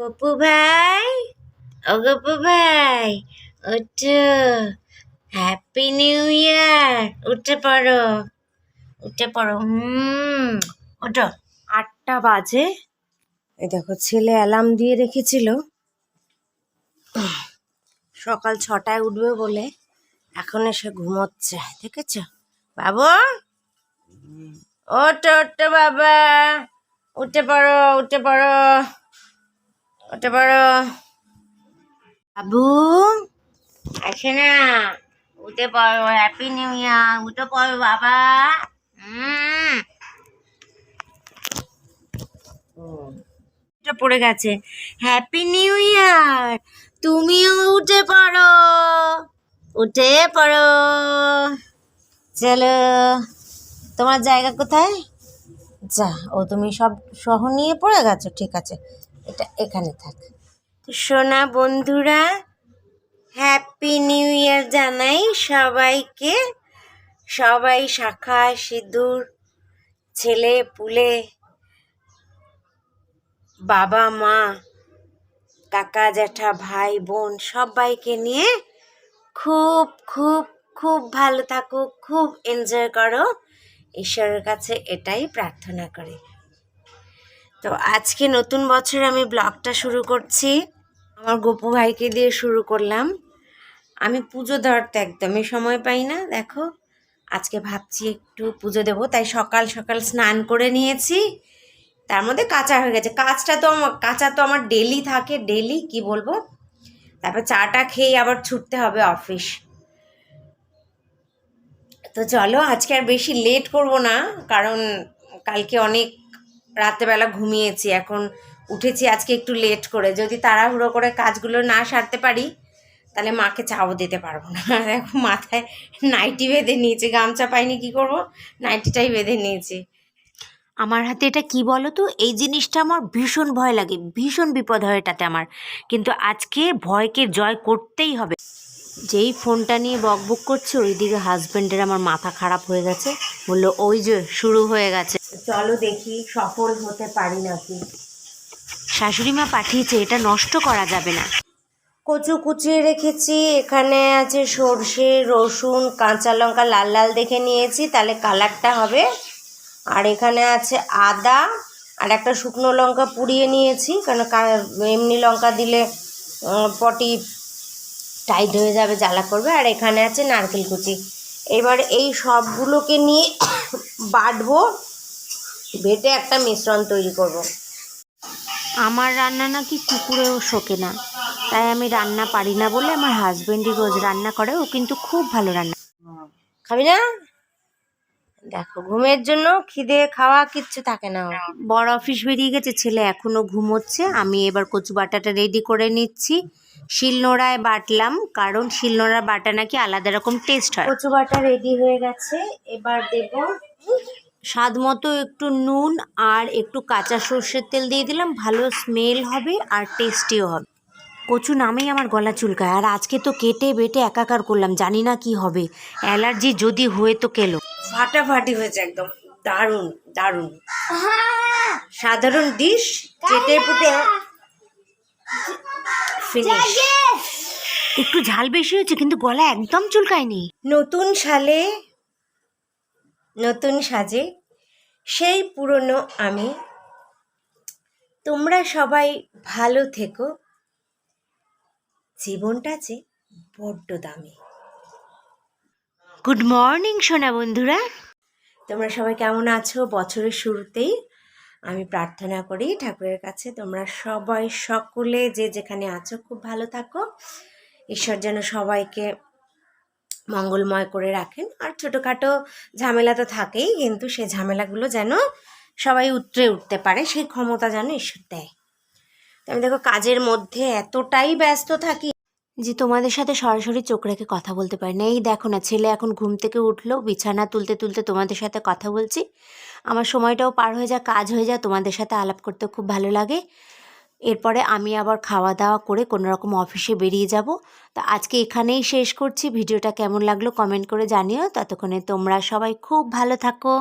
গপু ভাই ও গপু ভাই ওঠো হ্যাপি নিউ ইয়ার উঠে পড়ো। উঠে পড়ো হুম। ওঠো আটটা বাজে। এই দেখো ছেলে অ্যালার্ম দিয়ে রেখেছিল। সকাল ছটায় উঠবে বলে এখন এসে ঘুমোচ্ছে দেখেছ? বাবু? ওঠো ওঠো বাবা। উঠে পড়ো উঠে পড়ো। উঠে পড়ো বাবু, আসে না। উঠে পড়ো হ্যাপি নিউ ইয়ার উঠে পড়ো, বাবা। এটা পড়ে গেছে। হ্যাপি নিউ ইয়ার তুমিও উঠে পড়ো। উঠে পড়ো। চলো। তোমার জায়গা কোথায়? যা, ও তুমি সব সহ নিয়ে পড়ে গেছো, ঠিক আছে। এটা এখানে থাক। তো সোনা বন্ধুরা হ্যাপি নিউ ইয়ার জানাই সবাইকে। সবাই শাখা, সিঁদুর, ছেলে, পুলে, বাবা, মা, কাকা, জ্যাঠা, ভাই, বোন সবাইকে নিয়ে খুব খুব খুব ভালো থাকো, খুব এনজয় করো। ঈশ্বরের কাছে এটাই প্রার্থনা করি। তো আজকে নতুন বছর আমি ব্লগটা শুরু করছি। আমার গপু ভাইকে দিয়ে শুরু করলাম। আমি পুজো ধরতে একদমই সময় পাই না, দেখো। আজকে ভাবছি একটু পুজো দেবো, তাই সকাল সকাল স্নান করে নিয়েছি। তার মধ্যে কাঁচা হয়ে গেছে। কাজটা তো আমার, কাঁচা তো আমার ডেলি থাকে ডেলি কি বলব? তারপর চাটা খেয়ে আবার ছুটতে হবে অফিস তো চলো, আজকে আর বেশি লেট করব না, কারণ কালকে অনেক রাত্রেবেলা ঘুমিয়েছি, এখন উঠেছি আজকে একটু লেট করে। যদি তাড়াহুড়ো করে কাজগুলো না সারতে পারি, তাহলে মাকে চাও দিতে পারব না। দেখো মাথায় নাইটি বেঁধে নিয়েছি, গামছা পাইনি কি করব? নাইটিটাই বেঁধে নিয়েছি। আমার হাতে এটা কি বলো তো? এই জিনিসটা আমার ভীষণ ভয় লাগে, ভীষণ বিপদ হয় এটাতে আমার। কিন্তু আজকে ভয়কে জয় করতেই হবে। যেই ফোনটা নিয়ে বকবক করছে, ওইদিকে হাজব্যান্ডের আমার মাথা খারাপ হয়ে গেছে। বলল, ওই যে, শুরু হয়ে গেছে। চলো দেখি সফল হতে পারি নাকি। শাশুড়ি মা পাঠিয়েছে এটা নষ্ট করা যাবে না। কচু কুচিয়ে রেখেছি এখানে আছে সর্ষে রসুন কাঁচা লঙ্কা লাল লাল দেখে নিয়েছি তাহলে কালারটা হবে। আর এখানে আছে আদা আর একটা শুকনো লঙ্কা পুড়িয়ে নিয়েছি কারণ এমনি লঙ্কা দিলে পটি টাইট হয়ে যাবে জ্বালা করবে। আর এখানে আছে নারকেল কুচি। এবার এই সবগুলোকে নিয়ে বাটবো। বেটে একটা মিশ্রণ তৈরি করব। আমার রান্না নাকি কুকুরেও শোকে না। তাই আমি রান্না পারি না বলে আমার হাজবেন্ডই রোজ রান্না করে। ও কিন্তু খুব ভালো রান্না খাবি না? দেখো ঘুমের জন্য খিদে খাওয়া কিচ্ছু থাকে না বড় অফিস বেরিয়ে গেছে ছেলে এখনও ঘুমোচ্ছে। আমি এবার কচু বাটাটা রেডি করে নিচ্ছি। শিলনোড়ায় বাটলাম কারণ শিলনোড়া বাটা নাকি আলাদা রকম টেস্ট হয়। কচু বাটা রেডি হয়ে গেছে। এবার দেব স্বাদ মতো একটু নুন আর একটু কাঁচা সর্ষের তেল দিয়ে দিলাম ভালো স্মেল হবে আর টেস্টিও হবে। কচু নামেই আমার গলা চুলকায় আর আজকে তো কেটে বেটে একাকার করলাম জানি না কি হবে। অ্যালার্জি যদি হয়ে তো কেলো। ফাটাফাটি হয়েছে একদম দারুণ দারুণ। সাধারণ ডিশ কেটে পুটে। ফিনিশ একটু ঝাল বেশি হয়েছে কিন্তু গলা একদম চুলকায়নি। নতুন সালে নতুন সাজে সেই পুরনো আমি। তোমরা সবাই ভালো থেকো। জীবনটা যে বড্ড দামি। গুড মর্নিং সোনা বন্ধুরা। তোমরা সবাই কেমন আছো? বছরের শুরুতেই আমি প্রার্থনা করি ঠাকুরের কাছে তোমরা সবাই সকলে যে যেখানে আছো খুব ভালো থাকো। ঈশ্বর যেন সবাইকে মঙ্গলময় করে রাখেন। আর ছোটোখাটো ঝামেলা তো থাকেই, কিন্তু সেই ঝামেলাগুলো যেন সবাই উতরে উঠতে পারে, সেই ক্ষমতা যেন ঈশ্বর দেয়। আমি দেখো কাজের মধ্যে এতটাই ব্যস্ত থাকি যে তোমাদের সাথে সরাসরি চোখ রেখে কথা বলতে পারি না। এই দেখো না, ছেলে এখন ঘুম থেকে উঠল, বিছানা তুলতে তুলতে তোমাদের সাথে কথা বলছি। আমার সময়টাও পার হয়ে যায় কাজ হয়ে যায় তোমাদের সাথে আলাপ করতে খুব ভালো লাগে। এরপরে আমি আবার খাওয়া দাওয়া করে কোনো রকম অফিসে বেরিয়ে যাব। তা আজকে এখানেই শেষ করছি। ভিডিওটা কেমন লাগল কমেন্ট করে জানিও। ততক্ষণে তোমরা সবাই খুব ভালো থাকো।